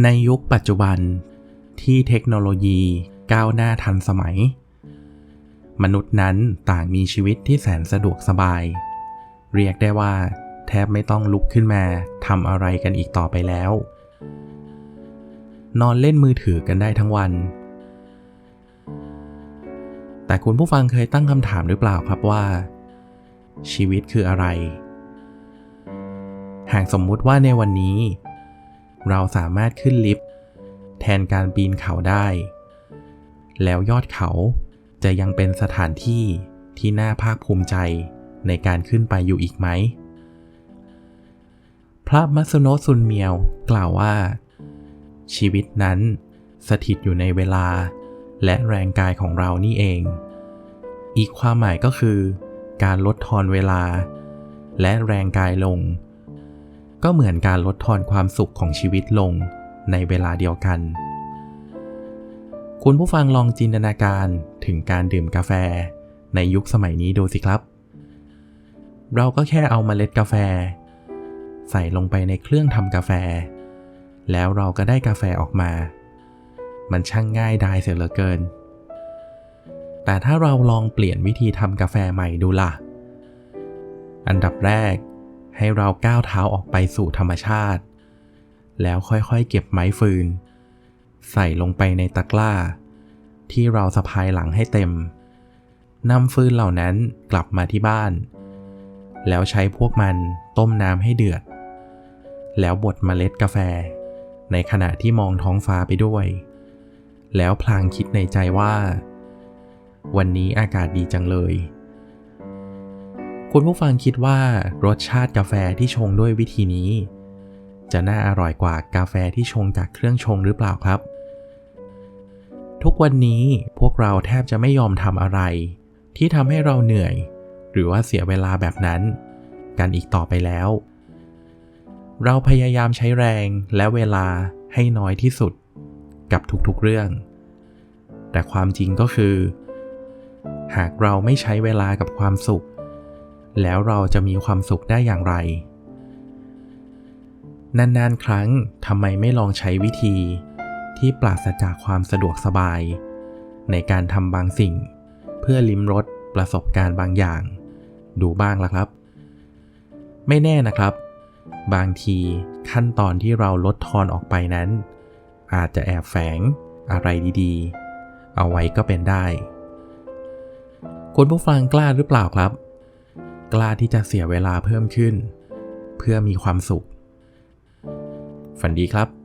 ในยุคปัจจุบันที่เทคโนโลยีก้าวหน้าทันสมัย มนุษย์นั้นต่างมีชีวิตที่แสนสะดวกสบาย เรียกได้ว่า แทบไม่ต้องลุกขึ้นมาทำอะไรกันอีกต่อไปแล้ว นอนเล่นมือถือกันได้ทั้งวัน แต่คุณผู้ฟังเคยตั้งคำถามหรือเปล่าครับว่า ชีวิตคืออะไร หากสมมุติว่าในวันนี้ เราสามารถขึ้นลิฟต์แทนการปีนเขาได้ แล้วยอดเขาจะยังเป็นสถานที่ที่น่าภาคภูมิใจในการขึ้นไปอยู่อีกไหม พระมัสโนะซุนเมียวกล่าวว่า ชีวิตนั้นสถิตอยู่ในเวลาและแรงกายของเรานี่เอง อีกความหมายก็คือ การลดทอนเวลา และแรงกายลง ก็เหมือนการลดทอนความสุขของชีวิตลงในเวลาเดียวกัน คุณผู้ฟังลองจินตนาการถึงการดื่มกาแฟ ในยุคสมัยนี้ดูสิครับ เราก็แค่เอามาเมล็ดกาแฟ ใส่ลงไปในเครื่องทำกาแฟ แล้วเราก็ได้กาแฟออกมา มันช่างง่ายดายเสียเหลือเกิน แต่ถ้าเราลองเปลี่ยนวิธีทำกาแฟใหม่ดูล่ะ อันดับแรก ให้เราก้าวเท้าออกไปสู่ธรรมชาติ แล้วค่อยๆเก็บไม้ฟืน ใส่ลงไปในตะกร้า ที่เราสะพายหลังให้เต็มนำฟืนเหล่านั้นกลับมาที่บ้าน แล้วใช้พวกมันต้มน้ำให้เดือด แล้วบดเมล็ดกาแฟ ในขณะที่มองท้องฟ้าไปด้วย แล้วพลางคิดในใจว่า วันนี้อากาศดีจังเลย คุณผู้ฟังคิดว่ารสชาติกาแฟที่ชงด้วยวิธีนี้ จะน่าอร่อยกว่ากาแฟที่ชงจากเครื่องชงหรือเปล่าครับ ทุกวันนี้พวกเราแทบจะไม่ยอมทำอะไร ที่ทำให้เราเหนื่อย หรือว่าเสียเวลาแบบนั้น กันอีกต่อไปแล้ว เราพยายามใช้แรงและเวลาให้น้อยที่สุด กับทุกๆเรื่อง แต่ความจริงก็คือ หากเราไม่ใช้เวลากับความสุข แล้วเราจะมีความสุขได้อย่างไร นานๆ ครั้งทำไมไม่ลองใช้วิธี ที่ปราศจากความสะดวกสบาย ในการทำบางสิ่ง เพื่อลิ้มรสประสบการณ์บางอย่าง ดูบ้างล่ะครับ ไม่แน่นะครับ บางทีขั้นตอนที่เราลดทอนออกไปนั้น อาจจะแอบแฝงอะไรดีๆ เอาไว้ก็เป็นได้ คุณผู้ฟังกล้าหรือเปล่าครับ กล้าที่จะเสียเวลาเพิ่มขึ้น เพื่อมีความสุข ฝันดีครับ